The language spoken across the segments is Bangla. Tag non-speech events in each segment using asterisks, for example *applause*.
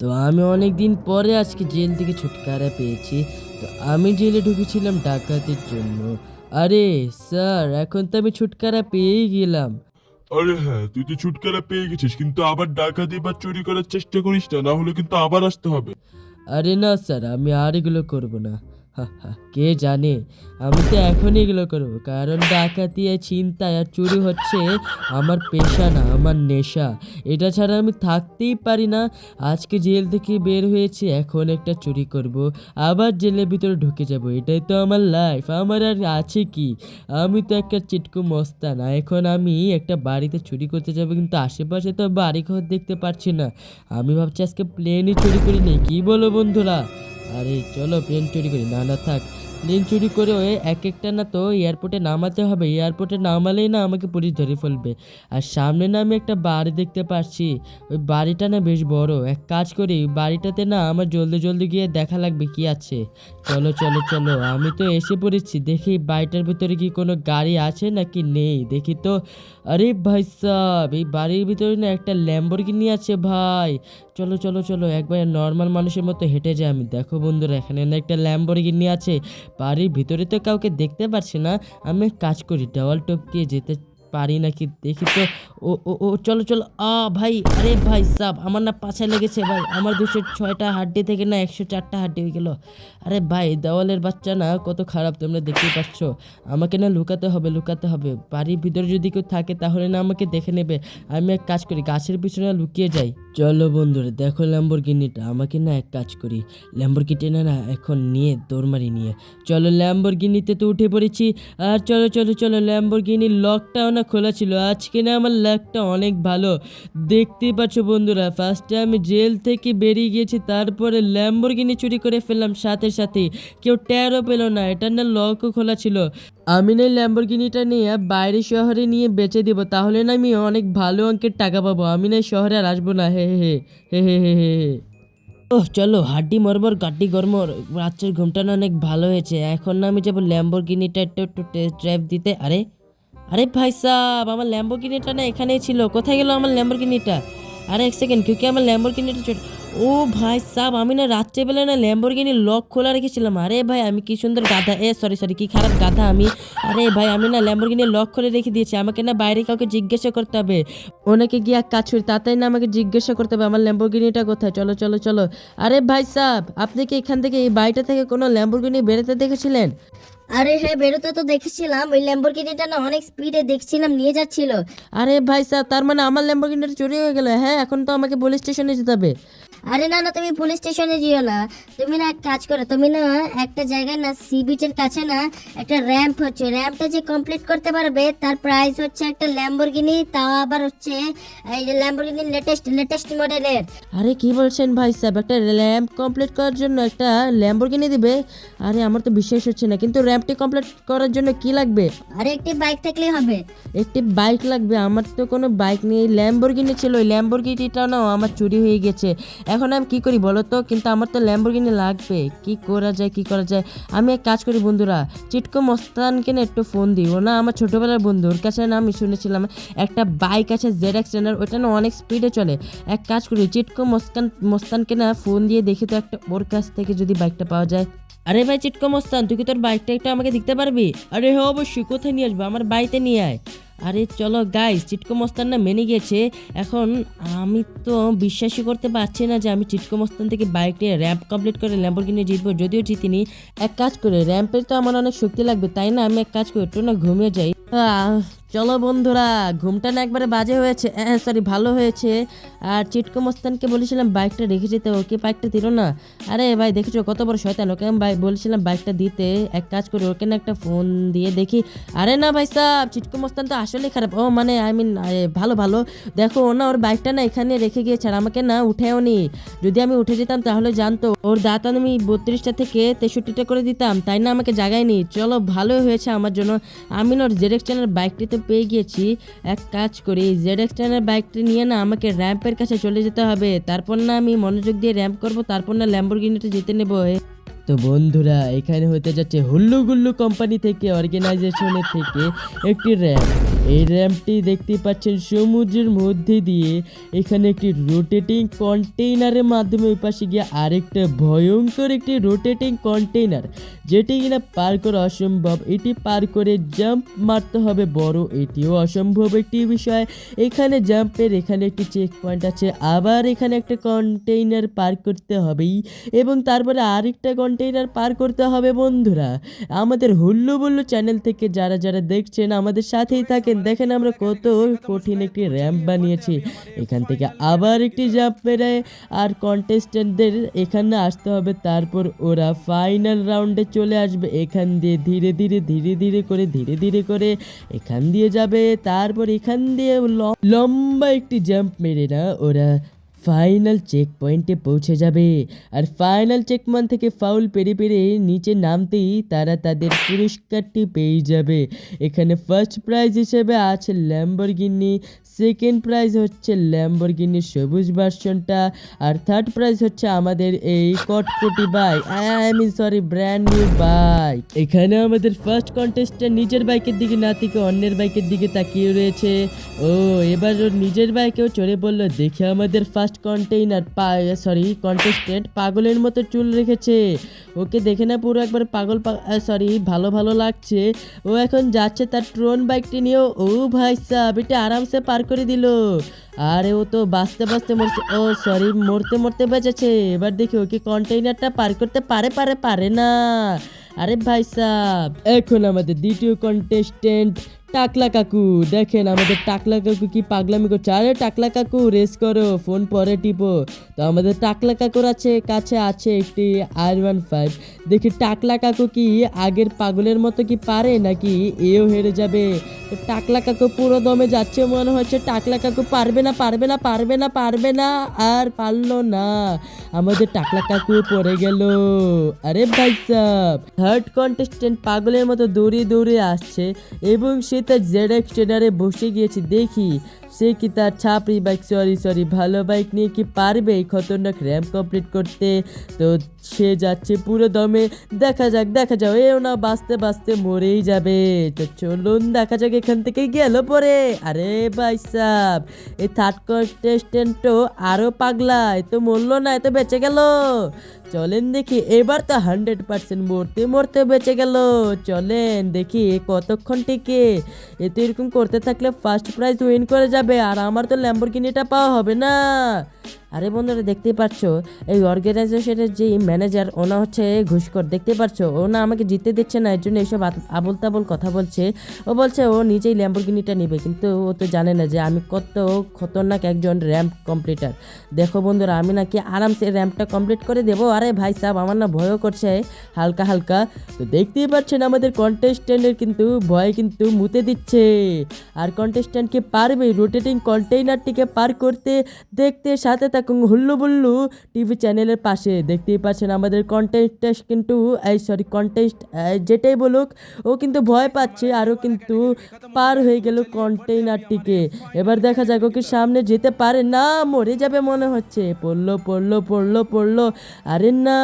তো আমি অনেক দিন পরে আজকে জেল থেকে ছুটকারা পেয়েছি। তো আমি জেলে ঢুকেছিলাম ডাকাতির জন্য। আরে স্যার এখন তো আমি ছুটকারা পেয়েই গেলাম। আরে হ্যাঁ তুই তো ছুটকারা পেয়ে গেছিস কিন্তু আবার ডাকাতি বা চুরি করার চেষ্টা করিস না না হলে কিন্তু আবার আসতে হবে। আরে না স্যার আমি আর এগুলো করব না। *laughs* কে জানে? আমি তো এখনই এগুলো করব। কারণ ডাকাতি আর চিন্তায় আর চুরি হচ্ছে আমার পেশা না, আমার নেশা। এটা ছাড়া আমি থাকতেই পারি না। আজকে জেল থেকে বের হয়েছে, এখন একটা চুরি করব। আবার জেলের ভিতরে ঢুকে যাব। এটাই তো আমার লাইফ আমার আর আছে কি? আমি তো একটা চিটকু মস্তা না এখন আমি একটা বাড়িতে চুরি করতে যাব, কিন্তু আশেপাশে তো বাড়ি ঘর দেখতে পাচ্ছি না। আমি ভাবছি আজকে প্লেনই চুরি করি নি কি বলো বন্ধুরা? আরে চলো প্লেন চুরি করি না না থাক। প্লেন চুরি করে ওই এক একটা না তো এয়ারপোর্টে নামাতে হবে। এয়ারপোর্টে নামালেই না আমাকে পুলিশ ধরে ফেলবে। আর সামনে না আমি একটা বাড়ি দেখতে পাচ্ছি ওই বাড়িটা না বেশ বড়। এক কাজ করি বাড়িটাতে না আমার জলদি জলদি গিয়ে দেখা লাগবে কি আছে। চলো চলো চলো, আমি তো এসে পড়েছি। দেখি বাড়িটার ভিতরে কি কোনো গাড়ি আছে নাকি নেই? দেখি তো। আরে ভাই সাব এই বাড়ির ভিতরে না একটা ল্যাম্বরগিনি আছে ভাই। চলো চলো চলো, একবার নর্মাল মানুষের মতো হেঁটে যাই আমি। দেখো বন্ধুরা, এখানে না একটা ল্যাম্বরগিনি আছে। বাড়ির ভিতরে তো কাউকে দেখতে পারছি না। আমি কাজ করি, দেওয়াল টপকে যেতে পারি নাকি দেখি তো। ও ও ও, চলো চলো। আ, ভাই, আরে ভাই, সাব, আমার না পাছায় লেগেছে, ভাই। আমার দুশো ছয়টা হাড্ডি থেকে না একশো চারটা হাড্ডি হয়ে গেল। আরে ভাই, দেওয়ালের বাচ্চা না কত খারাপ, তোমরা দেখতেই পাচ্ছ। আমাকে না লুকাতে হবে লুকাতে হবে। বাড়ির ভিতরে যদি কেউ থাকে, তাহলে না আমাকে দেখে নেবে। আমি এক কাজ করি, গাছের পিছনে লুকিয়ে যাই। চলো বন্ধুরা, দেখো ল্যাম্বরগিনিটা, আমাকে না এক কাজ করি। ল্যাম্বরগিনিটা না এখন নিয়ে দৌড়মারি নিয়ে। চলো ল্যাম্বরগিনিতে তো উঠে পড়েছি। আর চলো চলো চলো, ল্যাম্বরগিনির লকটাও না খোলা ছিল। আজকে না আমার লকটা অনেক ভালো। দেখতেই পাচ্ছ বন্ধুরা ফার্স্টে আমি জেল থেকে বেরিয়ে গিয়েছি, তারপরে ল্যাম্বরগিনি চুরি করে ফেললাম সাথে সাথে। কেউ ট্যারও পেল না এটার না লকও খোলা ছিল। আমি না ল্যাম্বরগিনিটা নিয়ে বাইরে শহরে নিয়ে বেচে দিব, তাহলে না আমি অনেক ভালো অঙ্কের টাকা পাবো। আমি না শহরে আর আসব না, হে হে হে হে হে হে হে। ওহ, চলো, হাড্ডি মরমর, গাড্ডি গরমর, রাত্রের ঘুমটা অনেক ভালো হয়েছে। এখন না আমি যাব ল্যাম্বরগিনিটা একটু একটু টেস্ট ড্রাইভ দিতে। আরে আরে ভাই সাহ আমার ল্যাম্বরগিনিটা না এখানেই ছিল। কোথায় গেল আমার ল্যাম্বরগিনিটা আরে এক সেকেন্ড কেউ কি আমার ল্যাম্বরগিনিটা চট ও ভাই সাহ আমি না রাত্রেবেলা না ল্যাম্বরগিনি লক খোলা রেখেছিলাম। আরে ভাই, আমি কি সুন্দর গাধা। এ সরি সরি কি খারাপ গাধা আমি। আরে ভাই, আমি না ল্যাম্বরগিনি লক খুলে রেখে দিয়েছি। আমাকে না বাইরে কাউকে জিজ্ঞাসা করতে হবে। ওনাকে গিয়ে কাজ করি তাতেই না আমাকে জিজ্ঞাসা করতে হবে আমার ল্যাম্বরগিনিটা কোথায়। চলো চলো চলো। আরে ভাই সাহ আপনি কি এখান থেকে এই বাড়িটা থেকে কোনো ল্যাম্বরগিনি বেরোতে দেখেছিলেন? আরে হ্যাঁ বেরোতে তো দেখেছিলাম। ওই ল্যাম্বরগিনিটা না অনেক স্পিডে দেখছিলাম নিয়ে যাচ্ছিল। আরে ভাই সাহেব তার মানে আমার ল্যাম্বরগিনিটা চুরি হয়ে গেল। হ্যাঁ এখন তো আমাকে পুলিশ স্টেশনে যেতে হবে। আরে না না তুমি পুলিশ স্টেশনে যেও না। তুমি না এক কাজ করো তুমি না একটা জায়গায় না সি বিচের কাছে না একটা র্যাম্প হচ্ছে। র্যাম্পটা যে কমপ্লিট করতে পারবে তার প্রাইস হচ্ছে একটা ল্যাম্বরগিনি তাও আবার হচ্ছে এই যে ল্যাম্বরগিনি লেটেস্ট লেটেস্ট মডেলের আরে কি বলছেন ভাই সাহেব একটা র্যাম্প কমপ্লিট করার জন্য একটা ল্যাম্বরগিনি দিবে? আরে আমার তো বিশ্বাস হচ্ছে না কিন্তু র্যাম্পটি কমপ্লিট করার জন্য কি লাগবে? আরে একটি বাইক থাকলেই হবে। একটি বাইক লাগবে। আমার তো কোনো বাইক নেই। ল্যাম্বরগিনি ছিল। ওই ল্যাম্বরগিনিটাও না আমার চুরি হয়ে গেছে। এখন আমি কি করি বলো তো? কিন্তু আমার তো ল্যাম্বরগিনি লাগবে। কি করা যায় কি করা যায়? আমি এক কাজ করি বন্ধুরা চিটকো মস্তানকে না একটু ফোন দিই ও না আমার ছোটোবেলার বন্ধু। ওর কাছে না আমি শুনেছিলাম একটা বাইক আছে জেড এক্স ওটা না অনেক স্পিডে চলে। এক কাজ করি চিটকো মস্তান মস্তানকে না ফোন দিয়ে দেখি তো একটা ওর কাছ থেকে যদি বাইকটা পাওয়া যায়। আরে ভাই চিটকো মস্তান তুই কি তোর বাইকটা একটু আমাকে দেখতে পারবি? আরে হ্যাঁ অবশ্যই। কোথায় নিয়ে আসব? আমার বাড়িতে নিয়ে আয়। আরে চলো গাইস চিটকো মস্তান না মেনে গেছে। এখন আমি তো বিশ্বাসই করতে পারছি না যে আমি চিটকো মস্তান থেকে বাইক নিয়ে র্যাম্প কমপ্লিট করে ল্যাম্বরগিনি জিতবো। যদিও জিতিনি এক কাজ করে র্যাম্পের তো আমার অনেক শক্তি লাগবে, তাই না? আমি এক কাজ করি একটু না ঘুমিয়ে যাই। চলো বন্ধুরা, ঘুমটা না একবারে বাজে হয়েছে। হ্যাঁ সরি ভালো হয়েছে। আর চিটকো মস্তানকে বলেছিলাম বাইকটা রেখে যেতে, ওকে বাইকটা দিল না। আরে ভাই, দেখেছ কত বড় শয়তান, ওকে আমি ভাই বলেছিলাম বাইকটা দিতে। এক কাজ করে, ওকে না একটা ফোন দিয়ে দেখি। আরে না ভাই সাহ চিটকো মস্তান তো আসলেই খারাপ। ও মানে আই মিন ভালো ভালো। দেখো, ও না ওর বাইকটা না এখানে রেখে গিয়েছে, আর আমাকে না উঠেও নি। যদি আমি উঠে যেতাম তাহলে জানতো, ওর দাঁত আমি বত্রিশটা থেকে তেষট্টিটা করে দিতাম। তাই না আমাকে জাগায়নি। চলো ভালো হয়েছে আমার জন্য। আমি না ওর জেড এক্সটেনের বাইকটি তো পেয়ে গিয়েছি এক কাজ করি জেড এক্সটেনের বাইকটি নিয়ে না আমাকে র্যাম্পের কাছে চলে যেতে হবে। তারপর না আমি মনোযোগ দিয়ে র্যাম্প করব, তারপর না ল্যাম্বরগিনিটা যেতে নেব। তো বন্ধুরা, এখানে হতে যাচ্ছে হুল্লুগুল্লু কোম্পানি থেকে অর্গানাইজেশনের থেকে একটি র্যাম্প এই র্যাম্পটি দেখতে পাচ্ছেন সমুদ্রের মধ্যে দিয়ে। এখানে একটি রোটেটিং কন্টেইনারের মাধ্যমে ওই পাশে গিয়ে আরেকটা ভয়ঙ্কর একটি রোটেটিং কন্টেইনার যেটি কিনা পার করা অসম্ভব। এটি পার করে জাম্প মারতে হবে, বড় এটিও অসম্ভব একটি বিষয়। এখানে জাম্পের এখানে একটি চেক পয়েন্ট আছে, আবার এখানে একটা কন্টেইনার পার করতে হবেই, এবং তারপরে আরেকটা কন্টেইনার পার করতে হবে, বন্ধুরা। আমাদের হুল্লু বুল্লু চ্যানেল থেকে যারা যারা দেখছেন, আমাদের সাথেই থাকেন। দেখেন আমরা কত কঠিন একটি র্যাম্প বানিয়েছি। এখান থেকে আবার একটি জাম্প মেরে আর কন্টেস্টেন্টদের এখানে আসতে হবে। তারপর ওরা ফাইনাল রাউন্ডে চলে আসবে। এখান দিয়ে ধীরে ধীরে ধীরে ধীরে করে, ধীরে ধীরে করে এখান দিয়ে যাবে। তারপর এখান দিয়ে লম্বা একটি জাম্প মেরে না ওরা ফাইনাল চেক পয়েন্টে পৌঁছে যাবে। আর ফাইনাল চেক পয়েন্ট থেকে ফাউল পেরে পেরে নিচে নামতেই তারা তাদের পুরস্কারটি পেয়ে যাবে। এখানে ফার্স্ট প্রাইজ হিসেবে আছে ল্যাম্বরগিনি সেকেন্ড প্রাইজ হচ্ছে ল্যাম্বরগিনি সবুজ ভার্সনটা আর থার্ড প্রাইজ হচ্ছে আমাদের এই কটকটি bike I mean sorry brand new bike এখানে আমাদের ফার্স্ট কন্টেস্টার নিজের বাইকের দিকে না থেকে অন্যের বাইকের দিকে তাকিয়ে রয়েছে। ও, এবার ওর নিজের বাইকেও চড়ে বলল, দেখে আমাদের ফার্স্ট কন্টেইনার পা সরি কন্টেস্টেন্ট পাগলের মতো চুল রেখেছে। ওকে দেখে না পুরো একবার পাগল সরি ভালো ভালো লাগছে। ও এখন যাচ্ছে তার ট্রোন বাইকটি নিয়ে ও ভাই সাহ এটা আরামসে পার করে দিল। আরে ও তো বাঁচতে বাঁচতে মরছে। ও সরি মরতে মরতে বেঁচেছে এবার দেখি ও কি কন্টেইনারটা পার করতে পারে পারে পারে না। আরে ভাই সাহ এখন আমাদের দ্বিতীয় কন্টেস্টেন্ট টাকলা কাকু, দেখেন আমাদের টাকলা কাকু কি পাগলামি করছে? আরে টাকলা কাকু, রেস করো, ফোন পরে টিপো। তো আমাদের টাকলা কাকুর আছে, কাছে আছে একটি আর ওয়ান ফাইভ দেখি টাকলা কাকু কি আগের পাগলের মতো কি পারে নাকি এও হেরে যাবে? টাকলা কাকু পুরো দমে যাচ্ছে, মনে হচ্ছে টাকলা কাকু পারবে না পারবে না পারবে না পারবে না, আর পারল না। আমাদের টাকলা কাকু পড়ে গেল। আরে ভাই সাহ থার্ড কন্টেস্টেন্ট পাগলের মতো দৌড়িয়ে দৌড়িয়ে আসছে, এবং সে তার জেড এক্স ট্রেনারে বসে গিয়েছে দেখি। সে কি তার ছাপড়ি বাইক সরি সরি ভালো বাইক নিয়ে কি পারবে এই খতরনাক র্যাম্প কমপ্লিট করতে? তো সে যাচ্ছে পুরো দমে। দেখা যাক দেখা যাক, এও না বাঁচতে বাঁচতে মরেই যাবে। তো চলুন, দেখা যাক এখান থেকে গেল পরে। আরে ভাই সাহ এই থার্ড কন্টেস্টেন্টও আরও পাগলা, এ তো মরলো না, এ তো বেঁচে গেল। চলেন দেখি, এবার তো হান্ড্রেড পার্সেন্ট মরতে মরতে বেঁচে গেল। চলেন দেখি কতক্ষণ টিকে। এ তো এরকম করতে থাকলে ফার্স্ট প্রাইজ উইন করে যাবে। আর আমার তো ল্যাম্বরগিনিটা পাওয়া হবে না। আরে বন্ধুরা, দেখতেই পাচ্ছ এই অর্গানাইজেশনের যে ম্যানেজার ওনা হচ্ছে ঘুষখোর। দেখতে পাচ্ছ ও না আমাকে জিততে দিচ্ছে না, এর জন্য এইসব আবোল তাবোল কথা বলছে। ও বলছে ও নিজেই ল্যাম্বরগিনিটা নেবে, কিন্তু ও তো জানে না যে আমি কত খতরনাক একজন র্যাম্প কমপ্লিটার। দেখো বন্ধুরা, আমি নাকি আরামসে র্যাম্পটা কমপ্লিট করে দেবো। আরে ভাই সাহেব আমার না ভয়ও করছে, হালকা হালকা। তো দেখতেই পাচ্ছেন আমাদের কন্টেস্ট্যান্টের কিন্তু ভয় কিন্তু মুতে দিচ্ছে। আর কন্টেস্ট্যান্ট কি পারবে রোটেটিং কন্টেইনারটিকে পার করতে, দেখতে, সাথে থাকুন হুল্লু বুল্লু টিভি চ্যানেলের পাশে, দেখতেই পাচ্ছেন আমাদের কন্টেস্ট কিন্তু, এই সরি কন্টেস্ট যেটাই বলুক, ও কিন্তু ভয় পাচ্ছে, আরও কিন্তু পার হয়ে গেল কন্টেইনারটিকে এবার দেখা যাক, ওকে সামনে যেতে পারে না, মরে যাবে মনে হচ্ছে। পড়ল পড়ল পড়ল পড়ল। আরে না,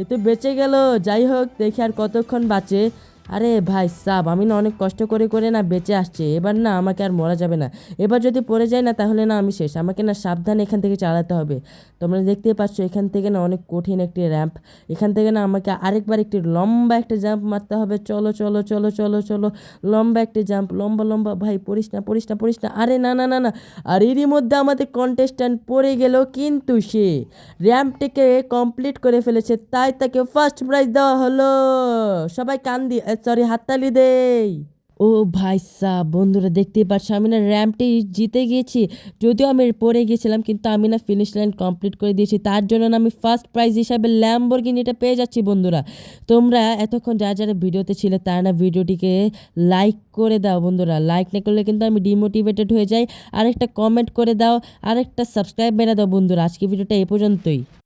এ তো বেঁচে গেল। যাই হোক, দেখি আর কতক্ষণ বাঁচে। আরে ভাই সাব, আমি না অনেক কষ্ট করে করে না বেঁচে আসছে, এবার না আমাকে আর মরা যাবে না। এবার যদি পড়ে যায় না, তাহলে না আমি শেষ। আমাকে না সাবধানে এখান থেকে চালাতে হবে। তোমরা দেখতেই পাচ্ছ, এখান থেকে না অনেক কঠিন একটি র্যাম্প এখান থেকে না আমাকে আরেকবার একটি লম্বা একটা জাম্প মারতে হবে। চলো চলো চলো চলো চলো, লম্বা একটি জাম্প লম্বা লম্বা। ভাই, পড়িস না পড়িস না পড়িস না। আরে না না না না। আর এরই মধ্যে আমাদের কন্টেস্ট্যান্ট পড়ে গেল কিন্তু সে। র্যাম্পটিকে কমপ্লিট করে ফেলেছে, তাই তাকে ফার্স্ট প্রাইজ দেওয়া হলো। সবাই কান দি সরি হাততালি দেই। ও ভাই সাহ বন্ধুরা দেখতেই পাচ্ছ, আমি না র্যাম্পটি জিতে গিয়েছি, যদিও আমি পড়ে গিয়েছিলাম, কিন্তু আমি না ফিনিশ লাইন কমপ্লিট করে দিয়েছি। তার জন্য আমি ফার্স্ট প্রাইজ হিসাবে ল্যাম্বরগিনিটা পেয়ে যাচ্ছি, বন্ধুরা। তোমরা এতক্ষণ যারা যারা ভিডিওতে ছিলে, তারা না ভিডিওটিকে লাইক করে দাও, বন্ধুরা। লাইক না করলে কিন্তু আমি ডিমোটিভেটেড হয়ে যাই। আরেকটা কমেন্ট করে দাও, আরেকটা সাবস্ক্রাইব মেরে দাও, বন্ধুরা। আজকে ভিডিওটা এ পর্যন্তই।